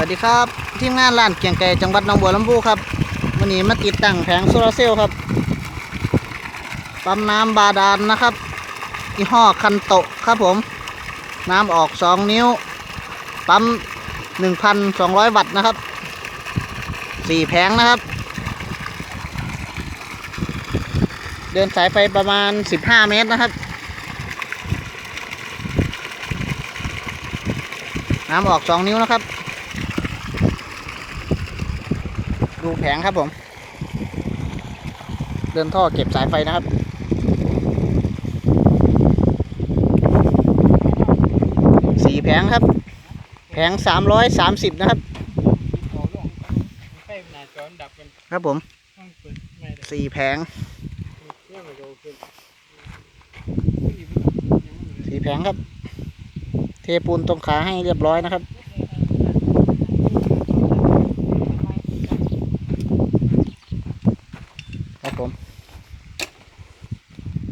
วัสดีครับ ทีมงานร้านเกียงไก่จังหวัดหนองบัวลำพูครับวันนี้มาติดตั้งแผงโซลาร์เซลล์ครับปั๊มน้ำบาดาลนะครับยี่ห้อคันโตะครับผม น้ำออก 2 นิ้ว ปั๊ม 1,200 วัตต์นะครับ 4 แผงนะครับ เดินสายไฟประมาณ 15 เมตรนะครับ น้ำออก 2 นิ้วนะครับ ดูแผงครับผม เดินท่อเก็บสายไฟนะครับสี่แผงครับ แผงสามร้อยสามสิบนะครับครับผมสี่แผงสี่แผงครับ เทปูนตรงขาให้เรียบร้อยนะครับผม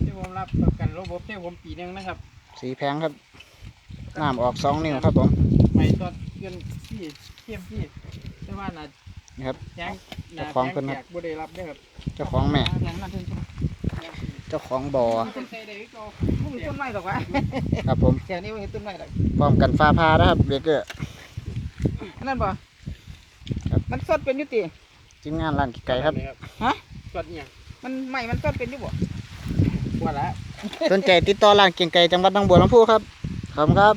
ที่ ผมรับประกันระบบที่ผมปีหนึงนะครับสี่แผงครับน้ำออกสองนิ้วครับผมไม่ตอนเกินพี่เทียมพี่แต่ว่าน่ะนี่ครับ แจ้งน่ะเจ้าของแจ้งเพิ่นครับแจกบ่ได้รับเด้อครับเจ้าของแม่ แจ้งนั่นเพิ่นใช่ไหมเจ้าของบ่อต้นไทรได้ก็บ่มีต้นไม้หรอกวะครับผมแถวนี้บ่มีต้นไม้หรอกพร้อมกันฟ้าพานะครับเบรกเกอร์นั่นบ่ครับ มันสดเป็นอยู่ติ ทีมงานร้านไก่ครับ ฮะสดอีหยังมันไม้มันสดเป็นอยู่บ่ ว่าละ สนใจติดต่อร้านเกียงไก่จังหวัดหนองบัวลำพูครับขอบคุณครับ